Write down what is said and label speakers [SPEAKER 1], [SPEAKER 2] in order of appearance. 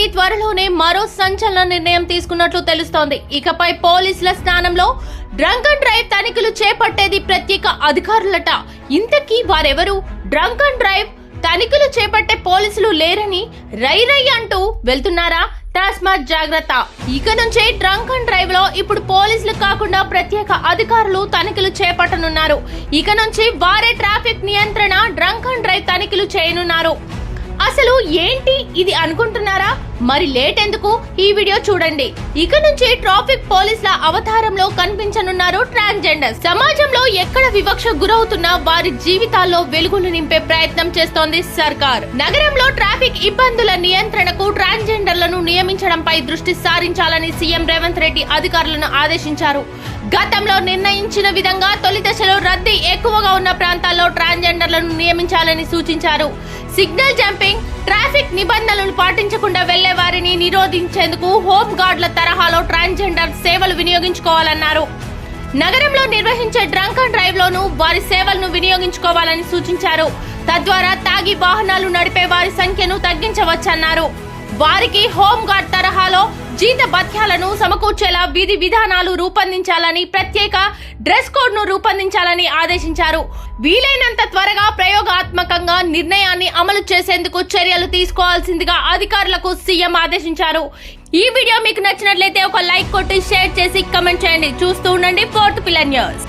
[SPEAKER 1] రెడ్డి త్వరలోనే మరో సంచలన నిర్ణయం తీసుకున్నట్లు తెలుస్తోంది. ఇకపై పోలీసుల స్థానంలో డ్రంక్ అండ్ డ్రైవ్ తనిఖీలు చేపట్టేది ప్రత్యేక అధికారులట. ఇంతకీ వారెవరు? డ్రంక్ అండ్ డ్రైవ్ తనిఖీలు చేపట్టే పోలీసులు లేరని రైరై అంటూ వెళ్తున్నారా? తస్మాత్ జాగ్రత్త. ఇక నుంచే డ్రంక్ అండ్ డ్రైవ్లో ఇప్పుడు పోలీసులు కాకుండా ప్రత్యేక అధికారులు తనిఖీలు చేపట్టనున్నారు. ఇక నుంచి వారే ట్రాఫిక్ నియంత్రణ డ్రంక్ అండ్ డ్రైవ్ తనిఖీలు చేయనున్నారు. అసలు ఏంటి ఇది అనుకుంటున్నారా? మరి లేట్ ఎందుకు? ఈ వీడియో చూడండి. ఇక నుంచి ట్రాఫిక్ పోలీసుల అవతారంలో కనిపించనున్నారు ట్రాన్స్జెండర్. సమాజంలో ఎక్కడ వివక్ష గురవుతున్నా వారి జీవితాల్లో వెలుగులు నింపే ప్రయత్నం చేస్తోంది సర్కార్. నగరంలో ట్రాఫిక్ ఇబ్బందుల నియంత్రణకు ట్రాన్స్జెండర్లను నియమించడంపై దృష్టి సారించాలని సీఎం రేవంత్ రెడ్డి అధికారులను ఆదేశించారు. గతంలో నిర్ణయించిన విధంగా తొలి దశలో రద్దీ ఎక్కువగా ఉన్న ప్రాంతాల్లో ట్రాన్స్జెండర్లను నియమించాలని సూచించారు. సిగ్నల్ జంపింగ్ ట్రాఫిక్ నిబంధనలను పాటించకుండా వెళ్ళే వారిని నిరోధించేందుకు హోమ్ గార్డుల తరహాలో ట్రాన్స్జెండర్ సేవలు వినియోగించుకోవాలన్నారు. నగరంలో నిర్వహించే డ్రంక్ అండ్ డ్రైవ్ లోను వారి సేవలను వినియోగించుకోవాలని సూచించారు. తద్వారా తాగి వాహనాలు నడిపే వారి సంఖ్యను తగ్గించవచ్చన్నారు. వారికి హోమ్ గార్డ్ తరహాలో జీత భత్యాలను సమకూర్చేలా విధి విధానాలు రూపొందించాలని ప్రత్యేక డ్రెస్ కోడ్ను రూపొందించాలని ఆదేశించారు. వీలైనంత త్వరగా ప్రయోగాత్మకంగా నిర్ణయాన్ని అమలు చేసేందుకు చర్యలు తీసుకోవాల్సిందిగా అధికారులకు సీఎం ఆదేశించారు. ఈ వీడియో మీకు నచ్చినట్లయితే ఒక లైక్ కొట్టి షేర్ చేసి కమెంట్ చేయండి. చూస్తూ ఉండండి ఫోర్త్ పిల్లర్ న్యూస్.